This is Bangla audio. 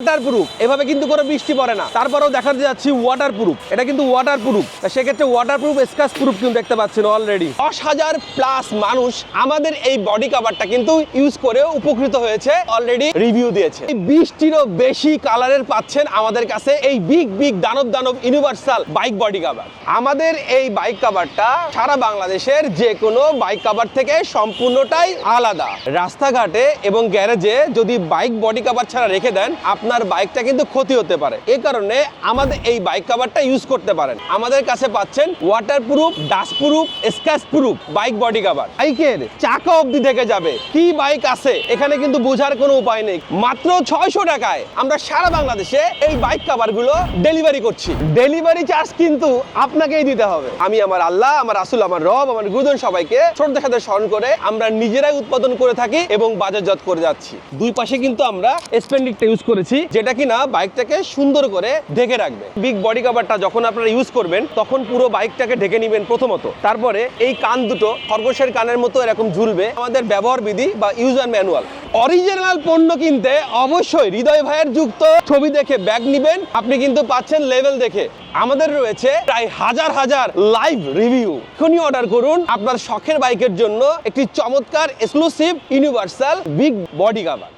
ওয়াটার এভাবে কিন্তু কোনো বৃষ্টি পড়ে না। তারপরেও দেখাতে যাচ্ছি ওয়াটার প্রুফ এটা কিন্তু ওয়াটার প্রুফ সেক্ষেত্রে ওয়াটার প্রুফ স্কাচ প্রুফ কিন্তু দেখতে পাচ্ছেন অলরেডি দশ হাজার প্লাস মানুষ আমাদের এই বডি কাভারটা কিন্তু ইউজ করে উপকৃত হয়েছে অলরেডি রিভিউ দিয়েছে। এই বিশটিরও বেশি কালারের পাচ্ছেন আমাদের কাছে এই বিগ বিগ দানব দানব ইউনিভার্সাল বাইক বডি কাভার আমাদের এই বাইক কাভারটা সারা বাংলাদেশের যে কোনো বাইক কাভার থেকে সম্পূর্ণটাই আলাদা। রাস্তাঘাটে এবং গ্যারেজে যদি বাইক বডি কাভার ছাড়া রেখে দেন আপনার বাইকটা কিন্তু ক্ষতি হতে পারে। এই কারণে আমাদের এই বাইক কাভারটা ইউজ করতে পারেন। আমাদের কাছে পাচ্ছেন water proof dust proof scratch proof bike body cover বাইকের চাকা অবধি থেকে যাবে। কি বাইক আছে? এখানে কিন্তু বোঝার কোনো উপায় নেই। মাত্র ছয়শো টাকায় আমরা সারা বাংলাদেশে এই বাইক কাভারগুলো ডেলিভারি করছি। ডেলিভারি চার্জ কিন্তু আপনাকেই দিতে হবে। আমি আমার আল্লাহ, আমার আসল আমার রব, আমার গুরুজন সবাইকে ছোটদের সাথে স্মরণ করে আমরা নিজেরাই উৎপাদন করে থাকি এবং বাজারজাত করে যাচ্ছি। দুই পাশে কিন্তু আমরা স্পেন্ডিকটা ইউজ করেছি। যেটা কিনা বাইকটাকে সুন্দর করে ঢেকে রাখবে। বিগ বডি কাভারটা যখন আপনারা ইউজ করবেন, তখন পুরো বাইকটাকে ঢেকে নেবেন প্রথমত। তারপরে এই কান দুটো খরগোশের কানের মতো এরকম ঝুলবে। আমাদের ব্যবহার বিধি বা ইউজার ম্যানুয়াল অরিজিনাল পণ্য কিনতে অবশ্যই হৃদয় ভাইয়ের যুক্ত ছবি দেখে ব্যাগ নিবেন। আপনি কিন্তু পাচ্ছেন লেভেল দেখে। আমাদের রয়েছে প্রায় হাজার হাজার লাইভ রিভিউ এখনই অর্ডার করুন আপনার শখের বাইকের জন্য একটি চমৎকার exclusive universal big body cover